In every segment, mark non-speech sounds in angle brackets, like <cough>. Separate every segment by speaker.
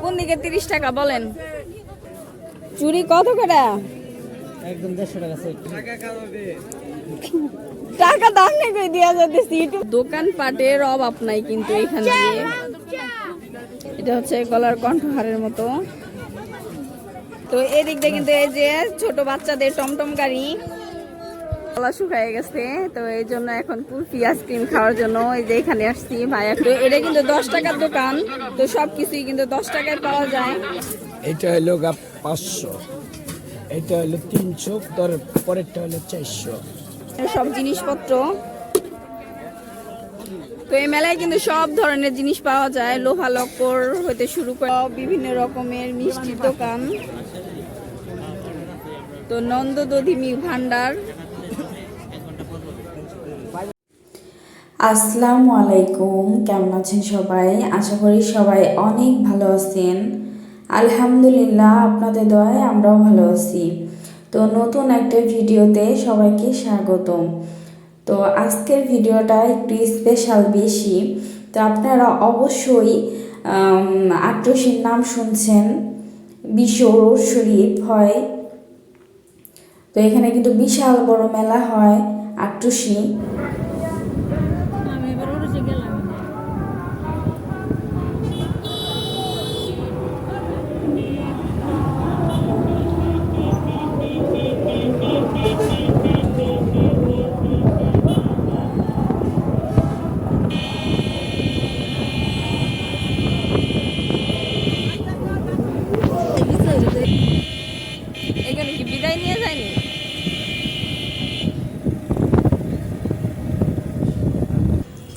Speaker 1: কোন দিকে তিরিশ টাকা বলেন? চুরি কত করে?
Speaker 2: একদম দেড়শো টাকা
Speaker 1: টাকা দাম নেই কই দিয়া যাইতেছি দোকান পাটের অভাব নাই কিন্তু এখানে দিয়ে এটা হচ্ছে গলার কণ্ঠহারের মতো। তো এদিক দিয়ে কিন্তু এই যে ছোট বাচ্চাদের টমটম গাড়ি। গলা শুকায় গেছে। তো এই জন্য এখন কুলফি আইসক্রিম খাওয়ার জন্য এই যে এখানে আসছি ভাই একটু এটা কিন্তু দশ টাকার দোকান তো সব কিছুই কিন্তু দশ টাকায় পাওয়া যায়।
Speaker 3: এটা হলো গা পাঁচশো। এটা হলো তিনশো তার পরেরটা হলো চারশো।
Speaker 1: সব জিনিসপত্র। তো এই মেলায় কিন্তু সব ধরনের জিনিস পাওয়া যায় লোহা লক্কর হতে শুরু করে বিভিন্ন রকমের মিষ্টির দোকান। তো নন্দ দধিমি ভান্ডার।
Speaker 4: আসসালামু আলাইকুম, কেমন আছেন সবাই? আশা করি সবাই অনেক ভালো আছেন। আলহামদুলিল্লাহ, আপনাদের দয়ায় আমরাও ভালো আছি। তো নতুন একটা ভিডিওতে সবাইকে স্বাগতম। তো আজকের ভিডিওটা একটু স্পেশাল বেশি। তো আপনারা অবশ্যই আট্রসির নাম শুনছেন। বিশ্ব শরীফ হয়। তো এখানে কিন্তু বিশাল বড় মেলা হয় আট্রসি।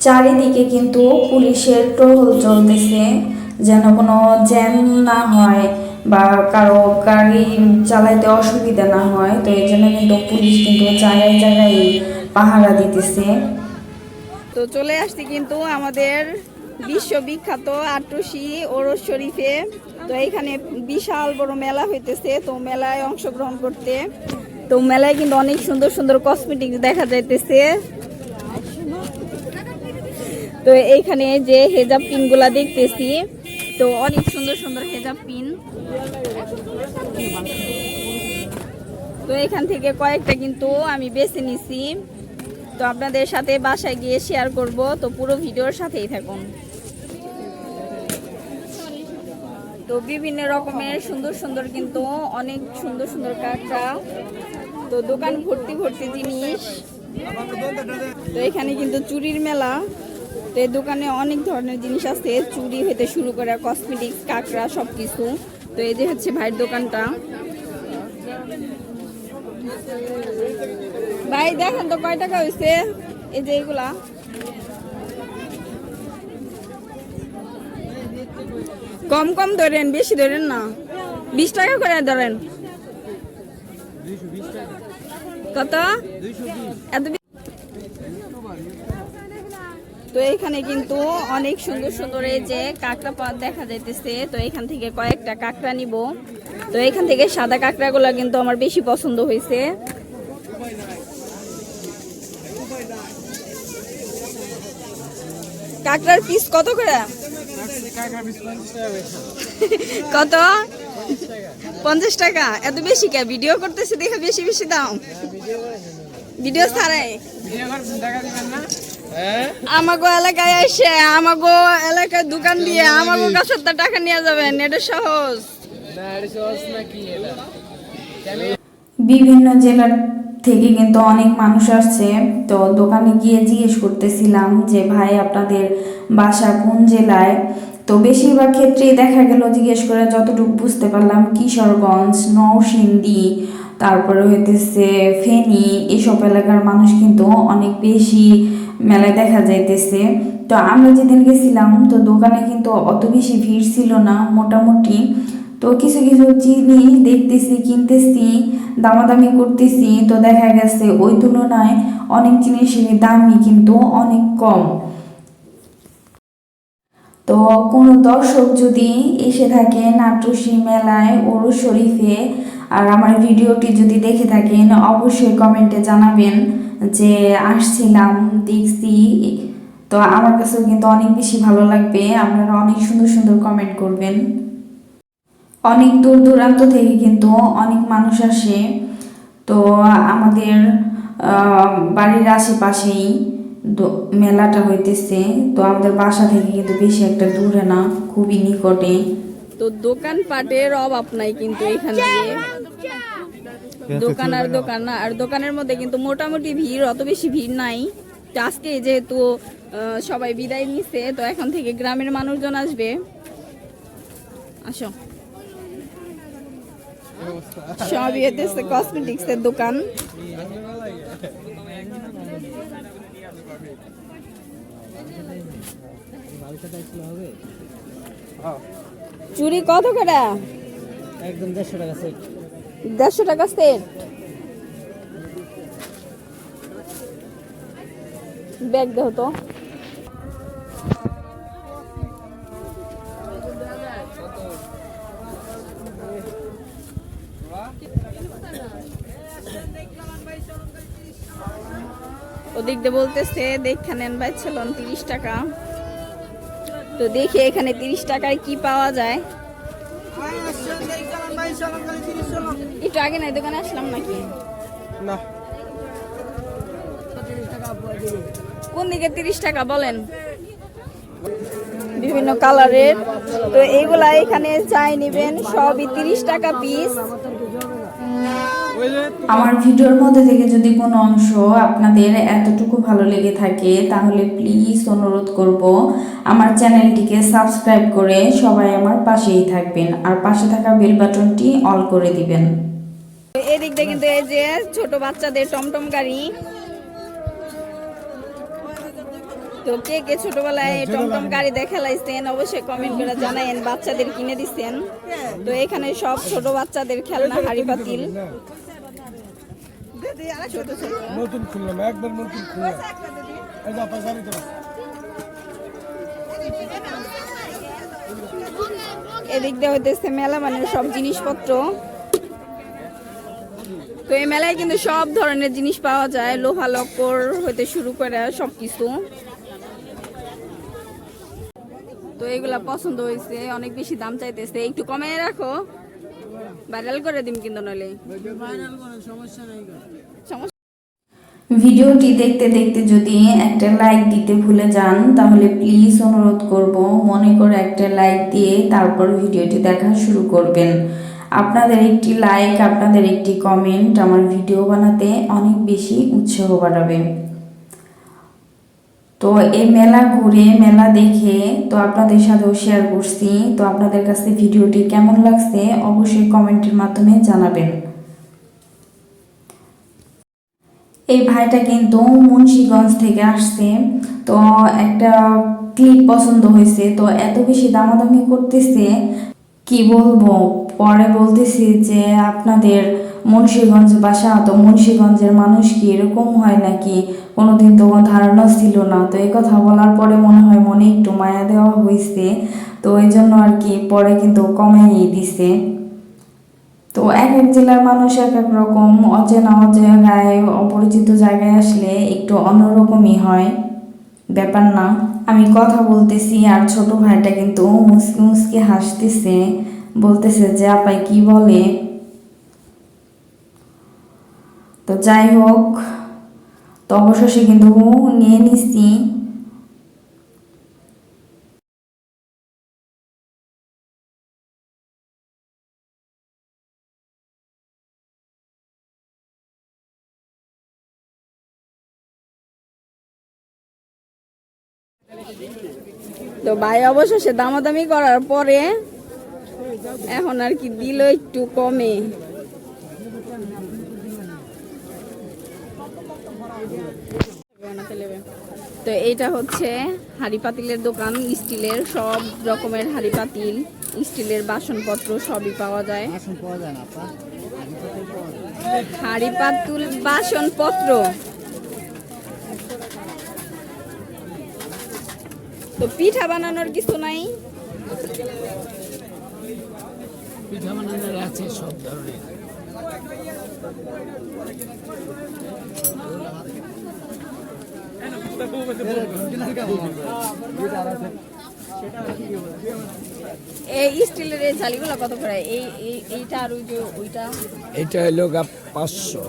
Speaker 4: চারিদিকে কিন্তু পুলিশের টহল চলতেছে, যেন কোনো জ্যাম না হয় বা কারও গাড়ি চালাইতে অসুবিধা না হয়। তো এই জন্য কিন্তু পুলিশ কিন্তু জায়গায় জায়গায় পাহারা দিতেছে।
Speaker 1: তো চলে আসছি কিন্তু আমাদের বিশ্ববিখ্যাত আট্রসি ওরস শরীফে। তো এখানে বিশাল বড় মেলা হইতেছে, তো মেলায় অংশগ্রহণ করতে। তো মেলায় কিন্তু অনেক সুন্দর সুন্দর কসমেটিক্স দেখা যাইতেছে। তো এইখানে যে হেজাব পিনগুলা দেখতেছি, তো অনেক সুন্দর সুন্দর হেজাব পিন। তো এখান থেকে কয়েকটা কিন্তু আমি বেছে নিছি। তো আপনাদের সাথে বাসায় গিয়ে শেয়ার করব, তো পুরো ভিডিওর সাথেই থাকুন। তো বিভিন্ন রকমের সুন্দর সুন্দর কিন্তু অনেক সুন্দর সুন্দর কাঁকড়া তো দোকান ভর্তি ভর্তি জিনিস। তো এখানে কিন্তু চুরির মেলা। তো এই দোকানে অনেক ধরনের জিনিস আছে, চুরি হতে শুরু করে কসমেটিক্স কাঁকড়া সব কিছু তো এই যে হচ্ছে ভাইয়ের দোকানটা। ভাই, দেখেন তো কয় টাকা হয়েছে এই যে এগুলা। কম কম ধরেন, বেশি ধরেন না। বিশ টাকা করে ধরেন। কত? এত তো এখানে কিন্তু অনেক সুন্দর সুন্দর এই যে কাঁকড়া পাত দেখা যাইতেছে। তো এখান থেকে কয়েকটা কাঁকড়া নিব। তো এখান থেকে সাদা কাঁকড়াগুলো কিন্তু আমার বেশি পছন্দ হয়েছে কাঁকড়ার পিস কত করে? <laughs> কত? পঞ্চাশ টাকা। এত বেশি কে? ভিডিও করতেছে দেখে বেশি বেশি দাম। ভিডিও ছাড়াই। আমাগো এলাকায় এসে আমাগো এলাকায় দোকান দিয়ে আমাগো কাছে টাকা নিয়ে যাবেন এটা সহজ।
Speaker 4: বিভিন্ন জেলার থেকে কিন্তু অনেক মানুষ আসছে। তো দোকানে গিয়ে জিজ্ঞেস করতেছিলাম যে ভাই আপনাদের বাসা কোন জেলায়? তো বেশিরভাগ ক্ষেত্রেই দেখা গেল জিজ্ঞেস করে যতটুকু বুঝতে পারলাম কিশোরগঞ্জ নরসিংদী তারপরে হইতেছে ফেনী এসব এলাকার মানুষ কিন্তু অনেক বেশি মেলায় দেখা যাইতেছে। তো আমরা যেদিন গেছিলাম, তো দোকানে কিন্তু অত বেশি ভিড় ছিল না, মোটামুটি। তো কিছু কিছু জিনিস দেখতেছি, কিনতেছি, দামাদামি করতেছি। তো দেখা গেছে, ওই তুলনায় অনেক জিনিসের দামই কিন্তু অনেক কম। তো কোনো দর্শক যদি এসে থাকে নাট্যশ্রী মেলায়, ওরু শরীফে, আর আমার ভিডিওটি যদি দেখে থাকেন, অবশ্যই কমেন্টে জানাবেন। যে আসছিলাম, দেখছি। তো আমার কাছেও কিন্তু অনেক বেশি ভালো লাগবে। আপনারা অনেক সুন্দর সুন্দর কমেন্ট করবেন। অনেক দূর দূরান্ত থেকে কিন্তু অনেক মানুষ আসে। তো আমাদের বাড়ির আশেপাশেই মেলাটা হইতেছে। তো আমাদের বাসা থেকে কিন্তু বেশি একটা দূরে না, খুবই নিকটে।
Speaker 1: তো দোকানপাটের অভাব নাই কিন্তু এখান দোকান আর দোকান না। আর দোকানের মধ্যে কিন্তু মোটামুটি ভিড় অত বেশি ভিড় নাই। আজকে যেহেতু সবাই বিদায় নিচ্ছে তো এখন থেকে গ্রামের মানুষজন আসবে। আসো। সবই হতেছে কসমেটিক্স এর দোকান। চুরি কত করে?
Speaker 2: একদম দেড়শো টাকা সেট
Speaker 1: দেড়শো টাকা সেট। ব্যাগ দেহ তো। ওদিক দিয়ে বলতেছে, দেখা নেন ভাই ছিলেন তিরিশ টাকা। তো দেখি এখানে তিরিশ টাকায় কি পাওয়া যায়। একটু আগে নাই দোকানে আসলাম নাকি? না। কোন দিকে তিরিশ টাকা বলেন? বিভিন্ন কালারের। তো এইগুলা এখানে চাই নিবেন সবই তিরিশ টাকা পিস
Speaker 4: আমার ভিডিওর মধ্যে থেকে যদি কোনো অংশ আপনাদের এতটুকু ভালো লেগে থাকে, তাহলে প্লিজ অনুরোধ করব আমার চ্যানেলটিকে সাবস্ক্রাইব করে সবাই আমার পাশেই থাকবেন আর পাশে থাকা বেল বাটনটি অল করে দিবেন।
Speaker 1: এদিক দিয়ে কিন্তু এই যে ছোট বাচ্চাদের টমটম গাড়ি। তো কে কে ছোটবেলায় টমটম গাড়ি দেখালাইছেন অবশ্যই কমেন্ট করে জানায়েন বাচ্চাদের কিনে দিচ্ছেন তো এখানে সব ছোট বাচ্চাদের খেলনা, হাড়ি পাতিল। নতুন
Speaker 2: খুললাম, একবার নতুন খুললাম।
Speaker 1: এদিক দিয়ে হইতেছে মেলা মানে সব জিনিসপত্র। তো এই মেলায় কিন্তু সব ধরনের জিনিস পাওয়া যায়, লোহা লক্কর হইতে শুরু করে সব কিছু তো এগুলা পছন্দ হয়েছে অনেক বেশি দাম চাইতেছে। একটু কমে রাখো। ভাইরাল করে দিম কিন্তু নলে সমস্যা
Speaker 4: ভিডিওটি দেখতে দেখতে যদি একটা লাইক দিতে ভুলে যান তাহলে প্লিজ অনুরোধ করব মনে করে একটা লাইক দিয়ে তারপর ভিডিওটি দেখা শুরু করবেন। আপনাদের একটি লাইক আপনাদের একটি কমেন্ট আমার ভিডিও বানাতে অনেক বেশি উৎসাহ বাড়াবে। তো এই মেলা ঘুরে, মেলা দেখে তো আপনাদের সাথেও শেয়ার করছি। তো আপনাদের কাছে ভিডিওটি কেমন লাগছে অবশ্যই কমেন্টের মাধ্যমে জানাবেন। এই ভাইটা কিন্তু মুন্সিগঞ্জ থেকে আসছে। তো একটা ক্লিপ পছন্দ হয়েছে। তো এত বেশি দামাদামি করতেছে, কি বলব? পরে বলতেছি যে আপনাদের মুন্সিগঞ্জ বাসা, তো মুন্সিগঞ্জের মানুষ কি এরকম হয় নাকি? কোনোদিন তো কোনো ধারণা ছিল না। তো এই কথা বলার পরে মনে হয় মনে একটু মায়া দেওয়া হয়েছে তো এই জন্য আর কি পরে কিন্তু কমাইয়ে দিছে। তো এক এক জেলার মানুষ এক এক রকম অচেনা অজায়গায় অপরিচিত জায়গায় আসলে একটু অন্যরকমই হয়। ব্যাপার না। আমি কথা বলতেছি আর ছোট ভাইটা কিন্তু মুসকি মুসকি হাসতেছে। বলতেছে যে আপাই কি বলে? তো যাই হোক, তো অবশেষে কিন্তু নিয়ে নিছি।
Speaker 1: তো ভাই, অবশেষে দামাদামি করার পরে এখন আর কি দিল একটু কমে। তো এইটা হচ্ছে হাড়ি পাতিলের দোকান, স্টিলের সব রকমের হাড়ি পাতিল, স্টিলের বাসনপত্র সবই পাওয়া যায়। হাড়ি পাতুল, বাসনপত্র। তো পিঠা বানানোর কিছু নাই?
Speaker 3: পিঠা বানানোর আছে সব ধরনের।
Speaker 1: এই স্টিলের এই জালিগুলো কত করে? এই, এইটা আর ওই যে ওইটা?
Speaker 3: এইটা হলো গা পাঁচশো।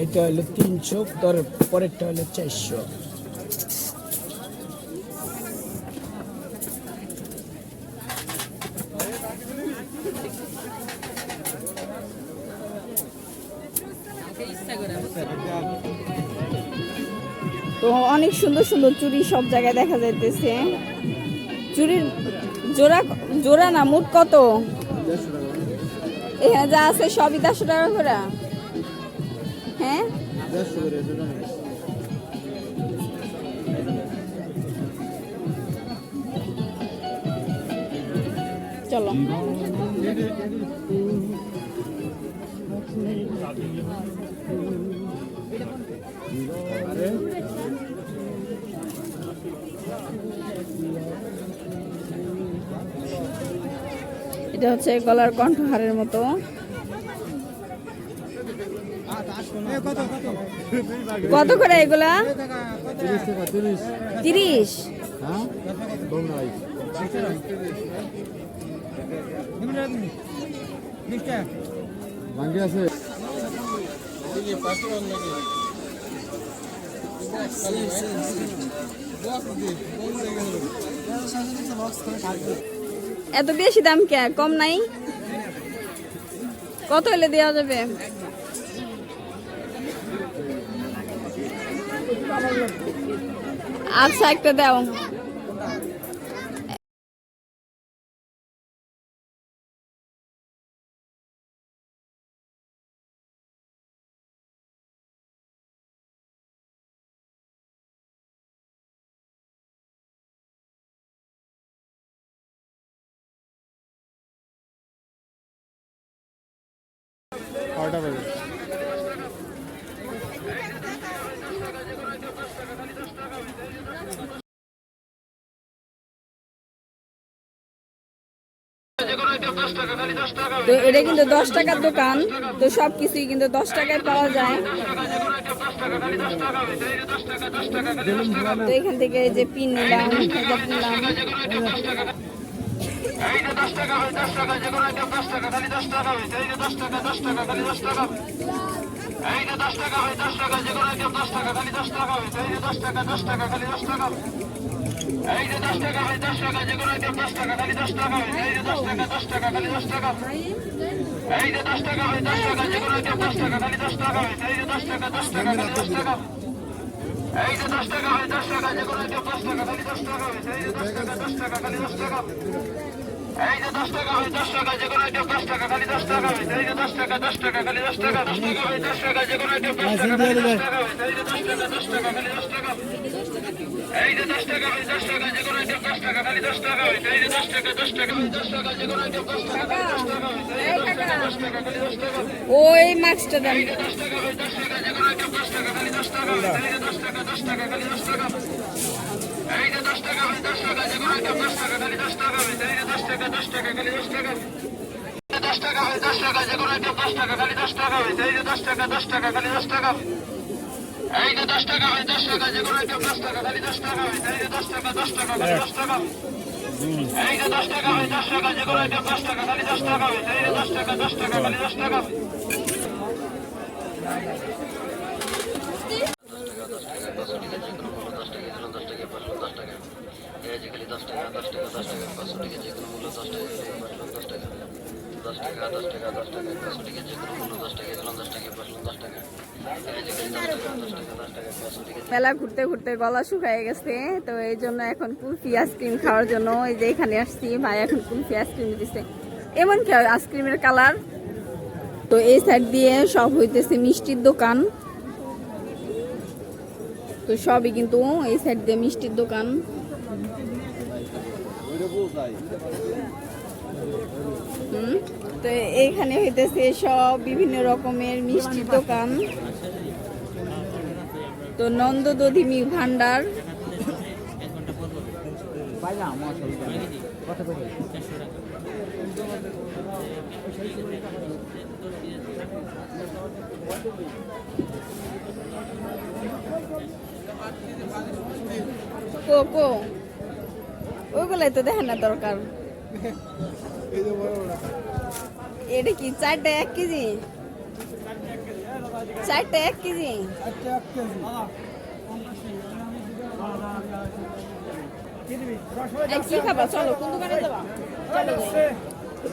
Speaker 3: এইটা হলো তিনশো, তার পরেরটা হলো চারশো।
Speaker 1: সুন্দর সুন্দর চুড়ি সব জায়গায় দেখা যাইতেছে। চুড়ির জোড়া জোড়া না, মোট কত? এখানে হ্যাঁ, যা আছে সবই দেড়শো টাকা করে। হ্যাঁ? চলো। এটা হচ্ছে গলার কণ্ঠহারের মতো। কত করে এগুলা? তিরিশ।
Speaker 2: হ্যাঁ?
Speaker 1: এত বেশি দাম কে? কম নাই? কত হলে দেওয়া যাবে? আচ্ছা একটা দাও। ছটা বাজে। তো এটা কিন্তু দশ টাকার দোকান, তো সব কিছুই কিন্তু দশ টাকায় পাওয়া যায়। তো এখান থেকে যে পিন নিলাম নিলাম। এইটা দশ টাকা হবে দশ টাকা যে কোনো আইটেম দশ টাকা খালি দশ টাকা হবে এইটা দশ টাকা দশ টাকা খালি দশ টাকা হবে এইটা দশ টাকা হবে দশ টাকা যে কোনো আইটেম দশ টাকা খালি দশ টাকা হবে এইটা দশ টাকা দশ টাকা খালি দশ টাকা হবে এইটা দশ টাকা হবে দশ টাকা যে কোনো আইটেম দশ টাকা খালি দশ টাকা হবে এইটা দশ টাকা দশ টাকা খালি দশ টাকা এইটা দশ টাকা হবে দশ টাকা যে কোনো আইটেম দশ টাকা খালি দশ টাকা হবে এইটা দশ টাকা দশ টাকা
Speaker 2: খালি দশ টাকা এই যে দশ টাকা হয় দশ টাকা যে কোনো দশ টাকা খালি দশ টাকা হবে এই যে দশ টাকা দশ টাকা খালি দশ টাকা এই যে দশ টাকা হয় দশ টাকা যে কোনো আইটেম দশ টাকা খালি দশ টাকা হয় এই যে দশ টাকা দশ টাকা খালি দশ টাকা দশ টাকা হয় দশ টাকা যে কোনো আইটেম দশ টাকা খালি দশ টাকা হয় এই যে দশ টাকা দশ টাকা খালি দশ টাকা এই যে দশ টাকা দশ টাকা দশ টাকা দশ টাকা দশ টাকা দশ টাকা দশ টাকা দশ টাকা দশ
Speaker 1: টাকা দশ টাকা দশ টাকা দশ টাকা ওই মাছটা দাম দশ টাকা দশ টাকা দশ টাকা দশ টাকা দশ টাকা দশ টাকা দশ এই যে দশ টাকা হয় দশ টাকা যে কোনো একটা দশ টাকা খালি দশ টাকা হয় এই যে দশ টাকা দশ টাকা খালি
Speaker 2: দশ টাকা এই যে দশ টাকা
Speaker 3: হয় দশ টাকা যে কোনো একটা দশ টাকা খালি দশ
Speaker 2: টাকা হয় এই যে দশ টাকা দশ টাকা খালি দশ টাকা টাকা দশ টাকা পাঁচশো টাকা যে কোনো মূল্য দশ টাকা দশ টাকা দশ টাকা দশ টাকা দশ টাকা পাঁচশো টাকা যে কোনো মূল্য দশ টাকা দশ টাকা পাঁচশো দশ টাকা
Speaker 1: মেলা ঘুরতে ঘুরতে গলা শুকায় গেছে, তো এই জন্য এখন কুলফি আইসক্রিম খাওয়ার জন্য এই যে এখানে আসছি। ভাই এখন কুলফি আইসক্রিম দিচ্ছে এমন কি আইসক্রিমের কালার? তো এই সাইড দিয়ে সব হইতেছে মিষ্টির দোকান। তো সবই কিন্তু এই সাইড দিয়ে মিষ্টির দোকান। তো এইখানে হইতেছে সব বিভিন্ন রকমের মিষ্টির দোকান। তো নন্দ দধিমি ভান্ডার। কোকো ওইগুলাই তো দেখেন না দরকার। এটা কি চারটা এক কেজি? চারটা এক কেজি? কি খাবা? চলো, কোন দোকানে যাবা? চলো।